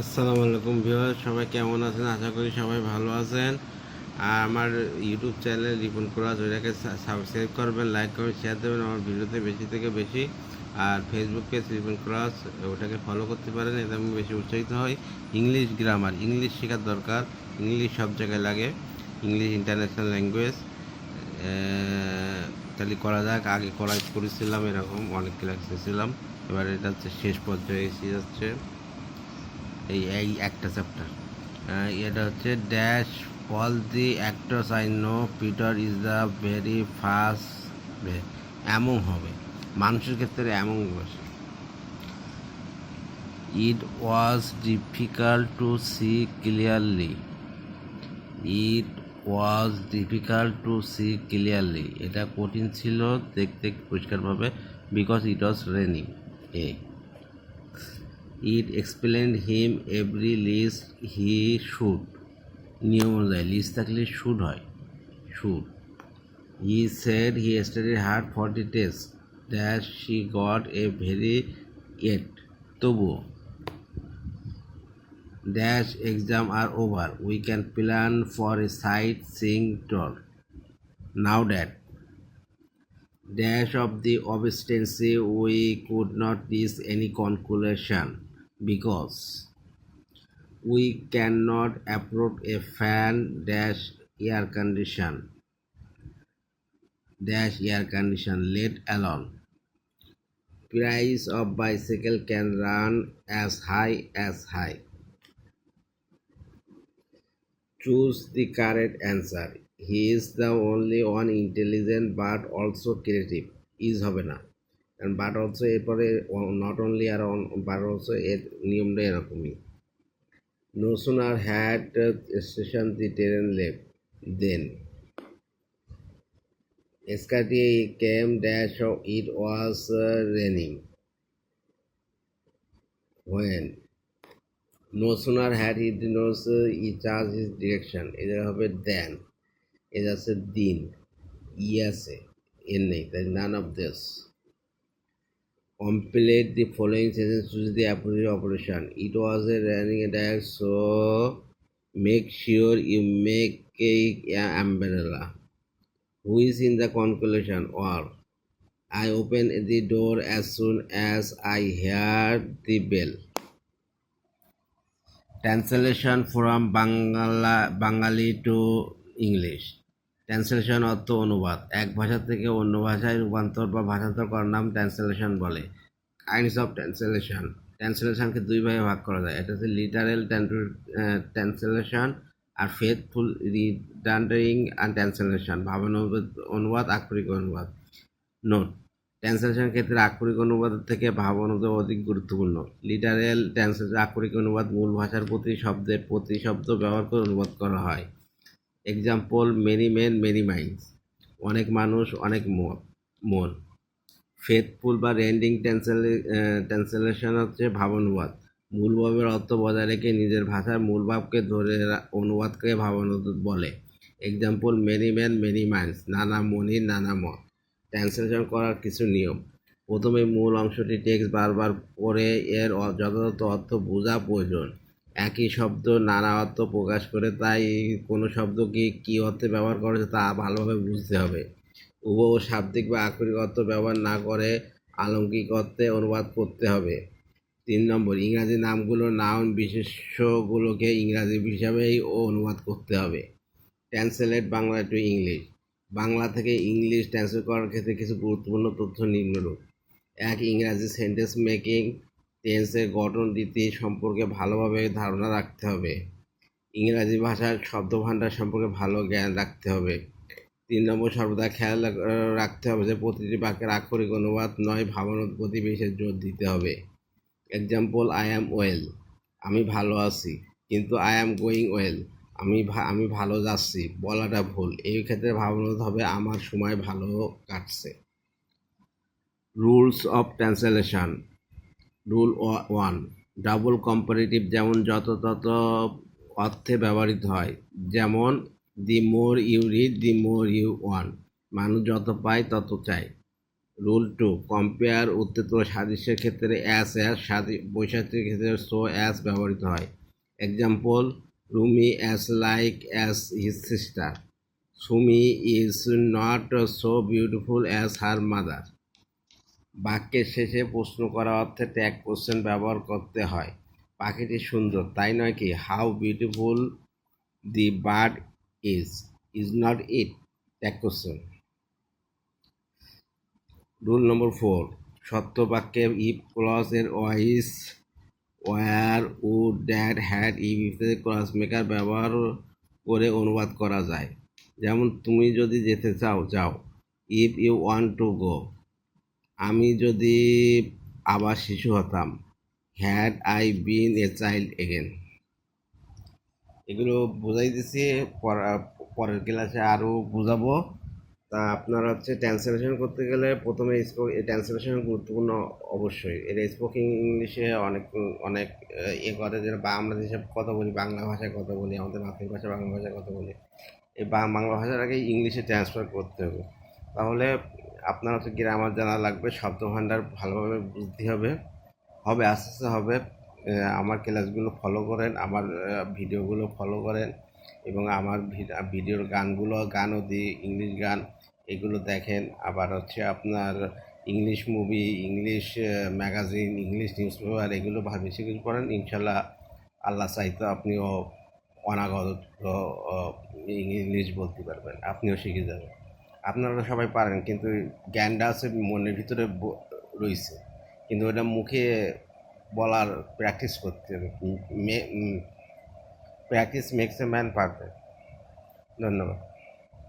আসসালামু আলাইকুম ভিউয়ার সবাই কেমন আছেন? আশা করি সবাই ভালো আছেন। আর আমার ইউটিউব চ্যানেল রিপন ক্রাস ওইটাকে সাবস্ক্রাইব করবেন লাইক করবেন শেয়ার দেবেন, আমার ভিডিওতে বেশি থেকে বেশি। আর ফেসবুক পেজ রিপন ক্রাস ওটাকে ফলো করতে পারেন, এতে আমি বেশি উৎসাহিত হই। ইংলিশ গ্রামার ইংলিশ শেখার দরকার ইংলিশ সব জায়গায় লাগে। ইংলিশ ইন্টারন্যাশনাল ল্যাঙ্গুয়েজ তাহলে করা যাক, আগে করা করেছিলাম, এরকম অনেক ক্লাস ছিলাম। এবার এটা হচ্ছে শেষ পর্যায়ে এসে যাচ্ছে। এই এই একটা চ্যাপ্টার এটা হচ্ছে dash all the actors I know Peter is the very fast এমন হবে। মানুষের ক্ষেত্রে এমন বসে it was difficult to see clearly it was difficult to see clearly এটা কঠিন ছিল দেখতে পরিষ্কারভাবে because it was raining a it explain him every list he should নিয়ম অনুযায়ী লিস্ট থাকলে শুড হয়। Should he said he study hard for the test that she got a very at তবুও dash exam are over we can plan for a sightseeing tour now that dash of the obstinacy, we could not reach any conclusion. Because we cannot approve a fan dash air condition dash air condition let alone price of bicycle can run as high as high choose the correct answer he is the only one intelligent but also creative is হবে না but হচ্ছে এরপরে not only আর অন but হচ্ছে এর নিয়মটা এরকমই। No sooner had station the train left then. এসকাটি came dash it was raining. When no sooner had it knows E charge is direction. এদের হবে দেন। এদের আছে দিন। ই আছে, এর নেই নান অফ দেশ complete the following sentence to the appropriate operation. It was a running attack, so make sure you make a, a umbrella. Who is in the conclusion or I open the door as soon as I hear the bell. Translation from Bangala, Bengali to English. Translation অর্থ অনুবাদ। এক ভাষা থেকে অন্য ভাষায় রূপান্তর বা ভাষান্তর করার নাম ট্রান্সলেশন বলে। কাইন্ডস অফ ট্রান্সলেশন ট্রান্সলেশনকে দুই ভাগে ভাগ করা যায়। এটা হচ্ছে লিটারেল ট্রান্সলেশন আর ফেথফুল রিডান্ডিং অ্যান্ড ট্রান্সলেশন ভাবানুবাদ অনুবাদ, আক্ষরিক অনুবাদ। নোট ট্রান্সলেশন ক্ষেত্রে আক্ষরিক অনুবাদের থেকে ভাব অনুবাদ অধিক গুরুত্বপূর্ণ। লিটারেল ট্রান্সলেশন আক্ষরিক অনুবাদ মূল ভাষার প্রতি শব্দের প্রতি শব্দ ব্যবহার করে অনুবাদ করা হয়। Example many men many minds অনেক মানুষ, অনেক মন। ফেথফুল বা রেন্ডিং ট্রান্সলেশন হচ্ছে ভাবানুবাদ। মূল ভাবের অর্থ বজায় রেখে নিজের ভাষার মূল ভাবকে ধরে অনুবাদকে ভাবানুবাদ বলে। Example many man many minds নানা মনি, নানা মত। ট্রান্সলেশন করার কিছু নিয়ম। প্রথমে মূল অংশটি টেক্সট বারবার পড়ে এর যথাযথ অর্থ বোঝা প্রয়োজন। একই শব্দ নানা অর্থ প্রকাশ করে, তাই কোনো শব্দ কি অর্থে ব্যবহার করেছে তা ভালোভাবে বুঝতে হবে। উভয় শাব্দিক বা আক্ষরিক অর্থ ব্যবহার না করে আলঙ্কিক অর্থে অনুবাদ করতে হবে। তিন নম্বর, ইংরাজি নামগুলো নাউন বিশেষ্যগুলোকে ইংরাজি হিসাবেই অনুবাদ করতে হবে। Translate Bangla to English Bangla থেকে ইংলিশ ট্রান্সলেট করার ক্ষেত্রে কিছু গুরুত্বপূর্ণ তথ্য নিম্নরূপ। এক, ইংরাজি সেন্টেন্স মেকিং টেন্সের গঠন রীতি সম্পর্কে ভালোভাবে ধারণা রাখতে হবে। ইংরাজি ভাষার শব্দভাণ্ডার সম্পর্কে ভালো জ্ঞান রাখতে হবে। তিন নম্বর, সর্বদা খেয়াল রাখতে হবে যে প্রতিটি বাক্যের আক্ষরিক অনুবাদ নয় ভাবনোৎপত্তি বিশেষ জোর দিতে হবে। এক্সাম্পল আই অ্যাম ওয়েল আমি ভালো আছি, কিন্তু আই অ্যাম গোয়িং ওয়েল আমি আমি ভালো যাচ্ছি, বলাটা ভুল। এই ক্ষেত্রে ভাবনাতে হবে, আমার সময় ভালো কাটছে। Rules of translation rule one. Double comparative যেমন যত তত অর্থে ব্যবহৃত হয়, যেমন the more you read, the more you one. মানুষ যত পায় তত চায়। রুল টু, কম্পেয়ার উত্তেত সাদৃশ্যের ক্ষেত্রে অ্যাস অ্যাস বৈশাখের ক্ষেত্রে সো, অ্যাস ব্যবহৃত হয়। Example Rumi as like as his sister. Sumi is not so beautiful as her mother. বাক্যের শেষে প্রশ্ন করা অর্থে ট্যাগ কোশ্চেন ব্যবহার করতে হয়। পাখিটি সুন্দর, তাই নয় কি? How beautiful the bird is is not it tag question rule number four সত্য বাক্যে ইফ ক্লস এর wise were would did had if ইত্যাদি ক্লস মেকার ব্যবহার করে অনুবাদ করা যায়। যেমন, তুমি যদি যেতে চাও, যাও। If you want to go আমি যদি আবার শিশু হতাম had I been a child again এগুলো বোঝাই দিছি, পর- পরের ক্লাসে আরও বোঝাবো। তা আপনার হচ্ছে ট্রান্সলেশন করতে গেলে প্রথমে ট্রান্সলেশন গুরুত্বপূর্ণ অবশ্যই। এটা স্পোকিং ইংলিশে অনেক অনেক, এ করে যে বা আমরা যেসব কথা বলি, বাংলা ভাষায় কথা বলি, আমাদের মাতৃভাষা বাংলা ভাষায় কথা বলি, এই বাংলা ভাষাটাকে ইংলিশে ট্রান্সফার করতে হবে। তাহলে আপনার হচ্ছে গ্রামার জানা লাগবে শব্দ ভাণ্ডার ভালোভাবে বুঝতে হবে। হবে, আস্তে আস্তে হবে। আমার ক্লাসগুলো ফলো করেন, আমার ভিডিওগুলো ফলো করেন এবং আমার ভিডিওর গানগুলো গানও দিই ইংলিশ গান, এগুলো দেখেন। আবার হচ্ছে আপনার English movie English magazine English newspaper এগুলো বেশি কিছু পড়েন ইনশাল্লাহ আল্লাহ চাইতো আপনিও অনাগত ইংলিশ বলতে পারবেন, আপনিও শিখে যাবেন। আপনারা সবাই পারেন, কিন্তু জ্ঞানটা আছে মনের ভিতরে রয়েছে কিন্তু ওটা মুখে বলার প্র্যাকটিস করতে হবে। Practice makes a man perfect ধন্যবাদ।